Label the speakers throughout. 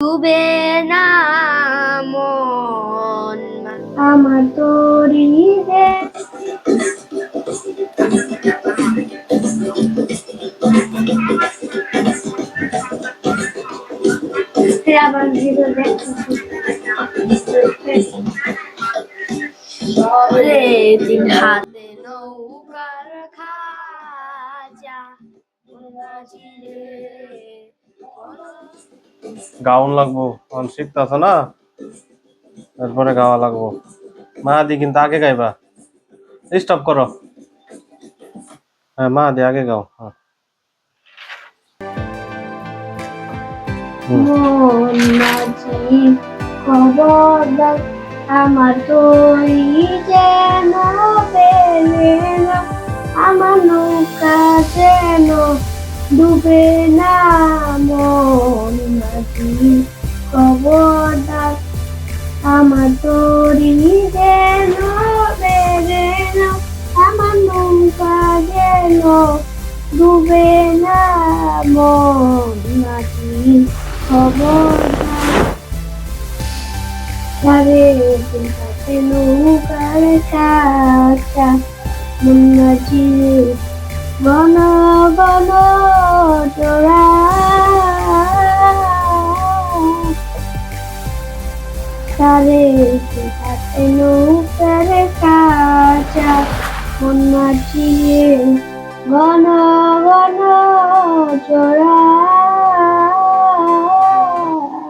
Speaker 1: ডুবে না মন।
Speaker 2: আমার তোরি রে
Speaker 1: তিন হাতে নৌকার খাজা
Speaker 3: গাউন লাগবো। এখন শীত আছে না? তারপরে গাওয়া লাগবো। মা দি কিন্তু আগে গাইবা। স্টপ করো। হ্যাঁ মা দি আগে গাও। হ্যাঁ।
Speaker 2: আমার তোরি যেন না আমার নৌকা যেন ডুবে না মন মাঝি খবরদার আমার তোরি যেন পেলে না, আমার নৌকা যেন ডুবে না মন মাঝি খবরদার সারে নৌকার কাটা মুন্নাজি গণ গণ তোরা। সারে হাতে নৌকার কাটা মুন্নাজি গণ গণ চোরা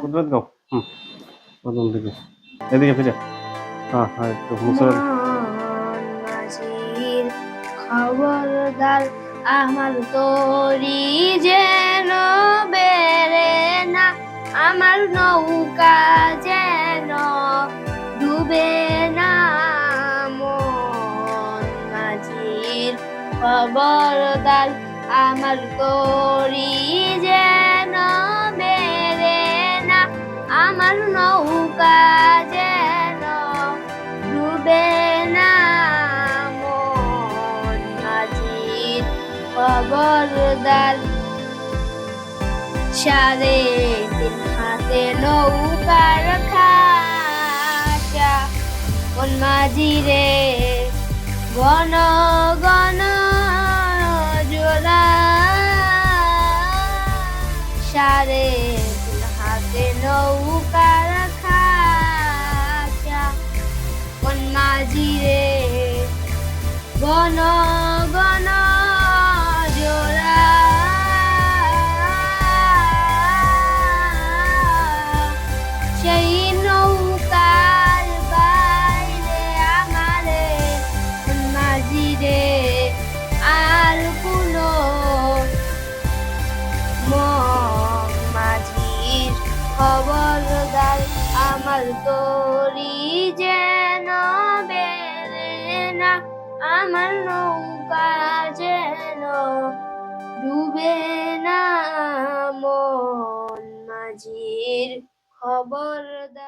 Speaker 3: কুদরত গাও এদিকে ফিরে হ্যাঁ হ্যাঁ একটু মুসরে
Speaker 1: মাঝির খবরদার আমার তরি যেন বেড়ে না, আমার নৌকা যেন ডুবে না। মন মাঝির খবরদার আমার তরি যেন খবরদার সারে তিন হাতে নৌকার খাচা মন মাঝিরে গণ গণ জোড়া। তিন হাতে নৌকার তরি যেন বেড়ে আমার নৌকা যেন ডুবে না। মন মাঝির খবরদার